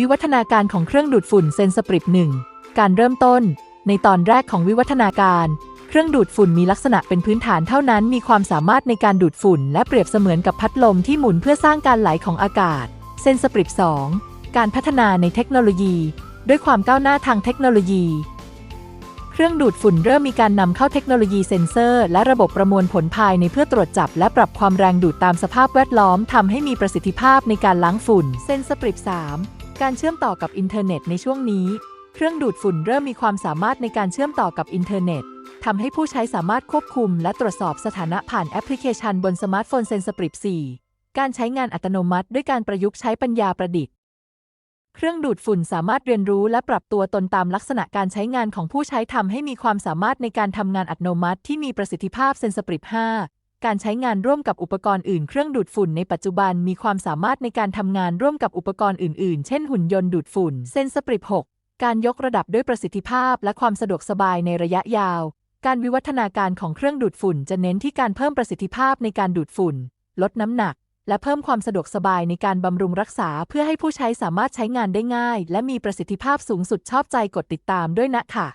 วิวัฒนาการของเครื่องดูดฝุ่นเซนสปริปหนึ่งการเริ่มต้น ในตอนแรกของวิวัฒนาการ เครื่องดูดฝุ่นมีลักษณะเป็นพื้นฐานเท่านั้น มีความสามารถในการดูดฝุ่น และเปรียบเสมือนกับพัดลมที่หมุนเพื่อสร้างการไหลของอากาศ เซนสปริป2การพัฒนาในเทคโนโลยี ด้วยความก้าวหน้าทางเทคโนโลยี เครื่องดูดฝุ่นเริ่มมีการนำเข้าเทคโนโลยีเซ็นเซอร์ และระบบประมวลผลภายในเพื่อตรวจจับ และปรับความแรงดูดตามสภาพแวดล้อมทำให้มีประสิทธิภาพในการล้างฝุ่น เซนสปริป3 การเชื่อมต่อกับอินเทอร์เน็ตในช่วงนี้ เครื่องดูดฝุ่นเริ่มมีความสามารถในการเชื่อมต่อกับอินเทอร์เน็ตทำให้ผู้ใช้สามารถควบคุม และตรวจสอบสถานะผ่านแอปพลิเคชันบนสมาร์ทโฟนเซนสปริป4การใช้งานอัตโนมัติด้วยการประยุกต์ใช้ปัญญาประดิษฐ์ เครื่องดูดฝุ่นสามารถเรียนรู้และปรับตัวตนตามลักษณะการใช้งานของผู้ใช้ทำให้มีความสามารถในการทำงานอัตโนมัติที่มีประสิทธิภาพเซนสปริป5 การใช้งานร่วมกับอุปกรณ์อื่นเครื่องดูดฝุ่นในปัจจุบันมีความสามารถในการทำงานร่วมกับอุปกรณ์อื่นๆ เช่นหุ่นยนต์ดูดฝุ่น เซนสปริป6การยกระดับด้วยประสิทธิภาพและความสะดวกสบายในระยะยาว การวิวัฒนาการของเครื่องดูดฝุ่น จะเน้นที่การเพิ่มประสิทธิภาพในการดูดฝุ่น ลดน้ำหนัก และเพิ่มความสะดวกสบายในการบำรุงรักษา เพื่อให้ผู้ใช้สามารถใช้งานได้ง่าย และมีประสิทธิภาพสูงสุดชอบใจกดติดตามด้วยนะค่ะ